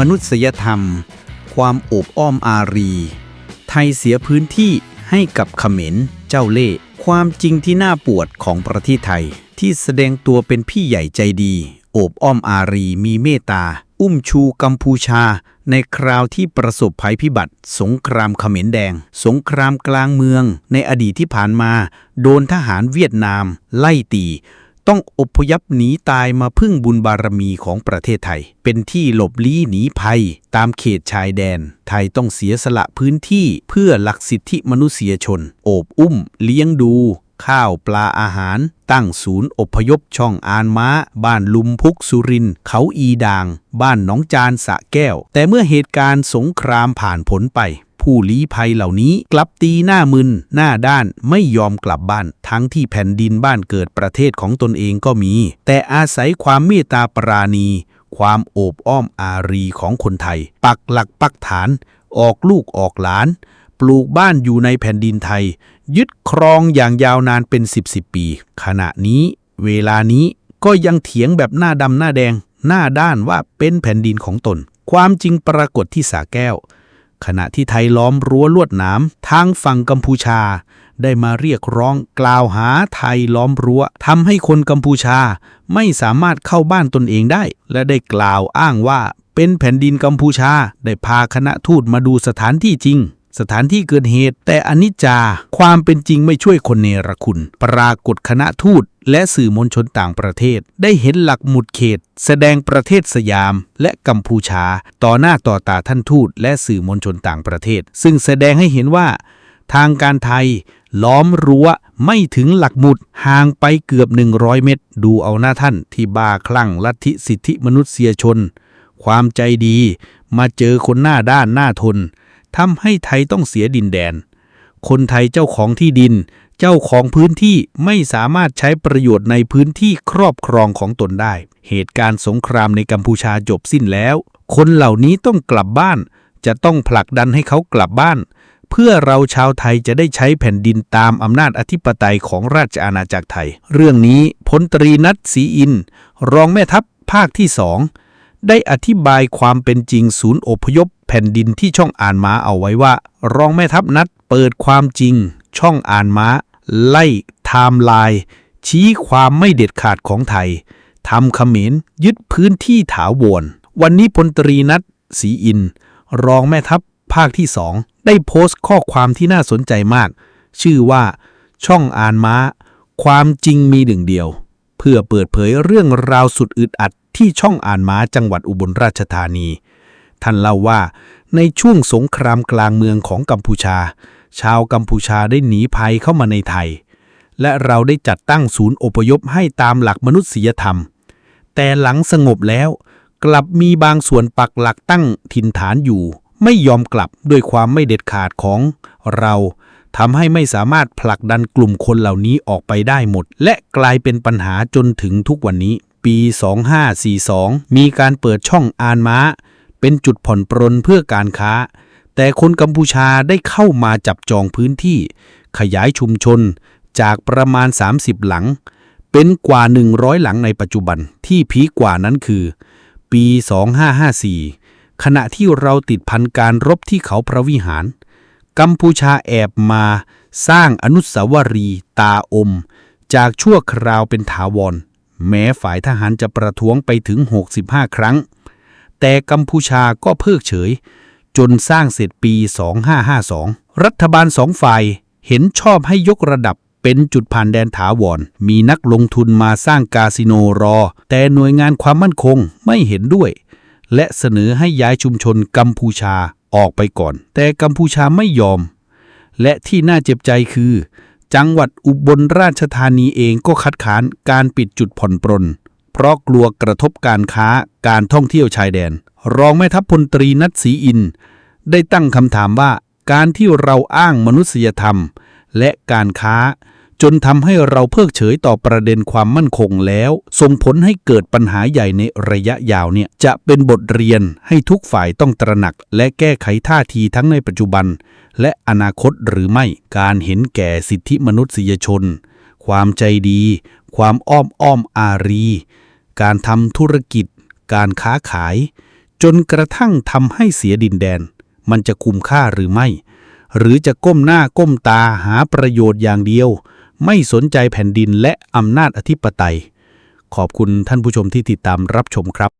มนุษยธรรม ความโอบอ้อมอารี ไทยเสียพื้นที่ให้กับเขมรเจ้าเล่ห์ความจริงที่น่าปวดของประเทศไทย ที่แสดงตัวเป็นพี่ใหญ่ใจดี โอบอ้อมอารีมีเมตตา อุ้มชูกัมพูชา ในคราวที่ประสบภัยพิบัติ สงครามเขมรแดง สงครามกลางเมือง ในอดีตที่ผ่านมา โดนทหารเวียดนาม ไล่ตี ต้องอพยพหนีตายมาพึ่งบุญบารมีของประเทศไทย เป็นที่หลบลี้หนีภัย ตามเขตชายแดน ไทยต้องเสียสละพื้นที่เพื่อหลักสิทธิมนุษยชน โอบอุ้ม เลี้ยงดู ข้าวปลาอาหาร ตั้งศูนย์อพยพช่องอานม้า บ้านลุมพุกสุริน เขาอีด่าง บ้านหนองจานสะแก้ว แต่เมื่อเหตุการณ์สงครามผ่านผลไป ผู้ลี้ภัยเหล่านี้กลับตีหน้ามึน หน้าด้านไม่ยอมกลับบ้าน ทั้งที่แผ่นดินบ้านเกิดประเทศของตนเองก็มี แต่อาศัยความเมตตาปราณี ความโอบอ้อมอารีของคนไทย ปักหลักปักฐาน ออกลูกออกหลาน ปลูกบ้านอยู่ในแผ่นดินไทย ยึดครองอย่างยาวนานเป็นสิบสิบปี ขณะนี้ เวลานี้ก็ยังเถียงแบบหน้าดำหน้าแดง หน้าด้านว่าเป็นแผ่นดินของตน ความจริงปรากฏที่สาแก้ว ขณะที่ไทยล้อมรั้วลวดหนามทางฝั่งกัมพูชา ได้มาเรียกร้องกล่าวหาไทยล้อมรั้วทำให้คนกัมพูชาไม่สามารถเข้าบ้านตนเองได้ และได้กล่าวอ้างว่าเป็นแผ่นดินกัมพูชา ได้พาคณะทูตมาดูสถานที่จริง สถานที่เกิดเหตุ แต่อนิจจา ความเป็นจริงไม่ช่วยคนเนรคุณ ปรากฏคณะทูตและสื่อมวลชนต่างประเทศ ได้เห็นหลักหมุดเขต แสดงประเทศสยาม และกัมพูชา ต่อหน้าต่อตาท่านทูตและสื่อมวลชนต่างประเทศ ซึ่งแสดงให้เห็นว่า ทางการไทย ล้อมรั้วไม่ถึงหลักหมุดห่างไปเกือบ 100 เมตร ดูเอาหน้าท่านที่บ้าคลั่งลัทธิสิทธิมนุษยชน ความใจดี มาเจอคนหน้าด้านหน้าทน ทำให้ไทยต้องเสียดินแดน คนไทยเจ้าของที่ดิน เจ้าของพื้นที่ไม่สามารถใช้ประโยชน์ในพื้นที่ครอบครองของตนได้ เหตุการณ์สงครามในกัมพูชาจบสิ้นแล้ว คนเหล่านี้ต้องกลับบ้าน จะต้องผลักดันให้เขากลับบ้าน เพื่อเราชาวไทยจะได้ใช้แผ่นดินตามอำนาจอธิปไตยของราชอาณาจักรไทย เรื่องนี้พลตรีนัทศรีอิน รองแม่ทัพภาคที่สองได้อธิบายความเป็นจริงศูนย์อพยพ แผ่นดินที่ช่องอ่านม้าเอาไว้ว่า รองแม่ทัพนัดเปิดความจริง ช่องอ่านม้า ไล่ไทม์ไลน์ชี้ความไม่เด็ดขาดของไทยทำเขมรยึดพื้นที่ถาวรวันนี้พลตรีนัทศรีอิน รองแม่ทัพภาคที่สองได้โพสต์ข้อความที่น่าสนใจมาก ชื่อว่า ช่องอ่านม้า ความจริงมีหนึ่งเดียว เพื่อเปิดเผยเรื่องราวสุดอึดอัดที่ช่องอ่านม้าจังหวัดอุบลราชธานี ท่านเล่าว่า ในช่วงสงครามกลางเมืองของกัมพูชา ชาวกัมพูชาได้หนีภัยเข้ามาในไทย และเราได้จัดตั้งศูนย์อพยพให้ตามหลักมนุษยธรรม แต่หลังสงบแล้ว กลับมีบางส่วนปักหลักตั้งถิ่นฐานอยู่ ไม่ยอมกลับด้วยความไม่เด็ดขาดของเราทำให้ไม่สามารถผลักดันกลุ่มคนเหล่านี้ออกไปได้หมด และกลายเป็นปัญหาจนถึงทุกวันนี้ ปี 2542 มีการเปิดช่องอานม้า เป็นจุดผ่อนปรนเพื่อการค้า แต่คนกัมพูชาได้เข้ามาจับจองพื้นที่ ขยายชุมชนจากประมาณ 30 หลัง เป็นกว่า 100 หลังในปัจจุบันที่พีกว่านั้นคือ ปี 2554 ขณะที่เราติดพันการรบที่เขาพระวิหาร กัมพูชาแอบมาสร้างอนุสาวรีย์ตาอม จากชั่วคราวเป็นถาวร แม้ฝ่ายทหารจะประท้วงไปถึง 65 ครั้ง แต่กัมพูชาก็เพิกเฉย จนสร้างเสร็จปี 2552 รัฐบาลสองฝ่ายเห็นชอบให้ยกระดับเป็นจุดผ่านแดนถาวร มีนักลงทุนมาสร้างคาสิโนรอ แต่หน่วยงานความมั่นคงไม่เห็นด้วย และเสนอให้ย้ายชุมชนกัมพูชาออกไปก่อน แต่กัมพูชาไม่ยอม และที่น่าเจ็บใจคือ จังหวัดอุบลราชธานีเองก็คัดค้านการปิดจุดผ่อนปรน เพราะกลัวกระทบการค้าการท่องเที่ยวชายแดน รองแม่ทัพพลตรีนัทศรีอิน ได้ตั้งคำถามว่าการที่เราอ้างมนุษยธรรม และการค้า จนทำให้เราเพิกเฉยต่อประเด็นความมั่นคงแล้ว ส่งผลให้เกิดปัญหาใหญ่ในระยะยาวเนี่ยจะเป็นบทเรียนให้ทุกฝ่ายต้องตระหนัก และแก้ไขท่าทีทั้งในปัจจุบัน และอนาคตหรือไม่การเห็นแก่สิทธิมนุษยชน ความใจดี ความอ้อมอ้อมอารี การทำธุรกิจ การค้าขาย จนกระทั่งทำให้เสียดินแดน มันจะคุ้มค่าหรือไม่ หรือจะก้มหน้าก้มตาหาประโยชน์อย่างเดียว ไม่สนใจแผ่นดินและอำนาจอธิปไตย ขอบคุณท่านผู้ชมที่ติดตามรับชมครับ